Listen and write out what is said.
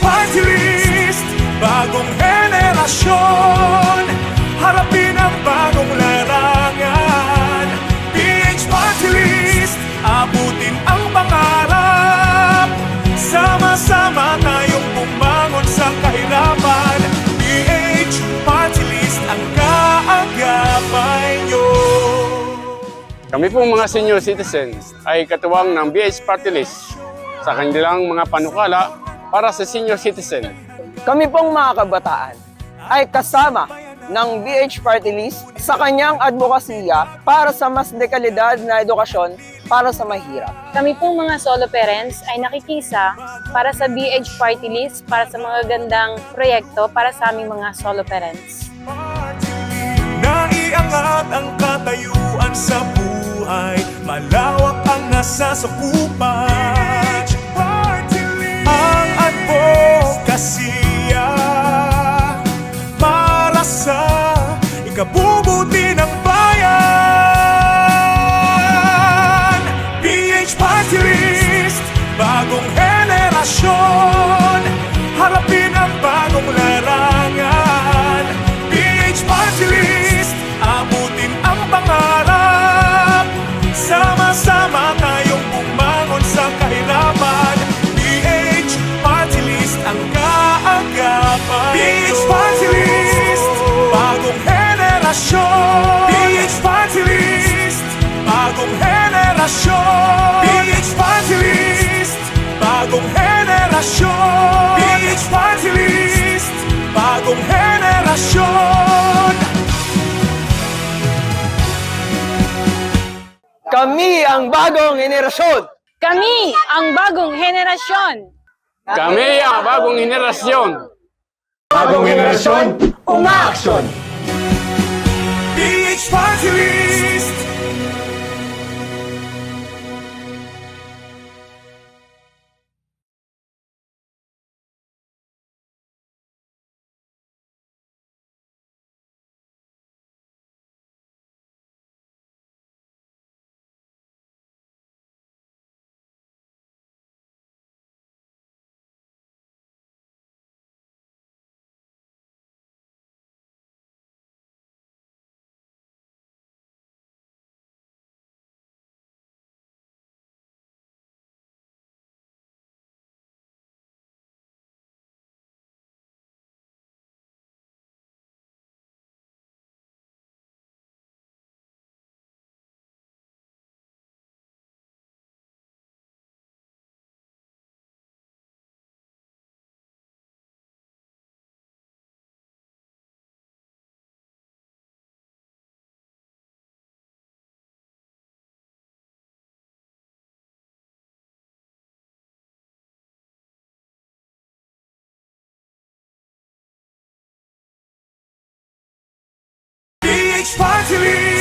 Party List Bagong henerasyon. Harapin ang bagong larangan. PH Party List Abutin ang pangarap. Sama-sama tayong bumangon sa kahirapan. PH Party List ang kaagapay nyo. Kami pong mga senior citizens ay katuwang ng BH Party List sa kanilang mga panukala para sa senior citizen. Kami pong mga kabataan ay kasama ng BH Party List sa kanyang advokasya para sa mas dekalidad na edukasyon para sa mahirap. Kami pong mga solo parents ay nakikisa para sa BH Party List para sa mga gandang proyekto para sa aming mga solo parents. Naiangat ang katayuan sa buhay Malawak ang nasasakupan Ang ikabubuti ng bayan PH Party List Bagong henerasyon henerasyon PH Party List Bagong henerasyon PH Party List Bagong henerasyon PH Party List Bagong henerasyon Kami ang bagong henerasyon! Kami ang bagong henerasyon! Kami ang bagong henerasyon. Bagong henerasyon, umaaksyon! PH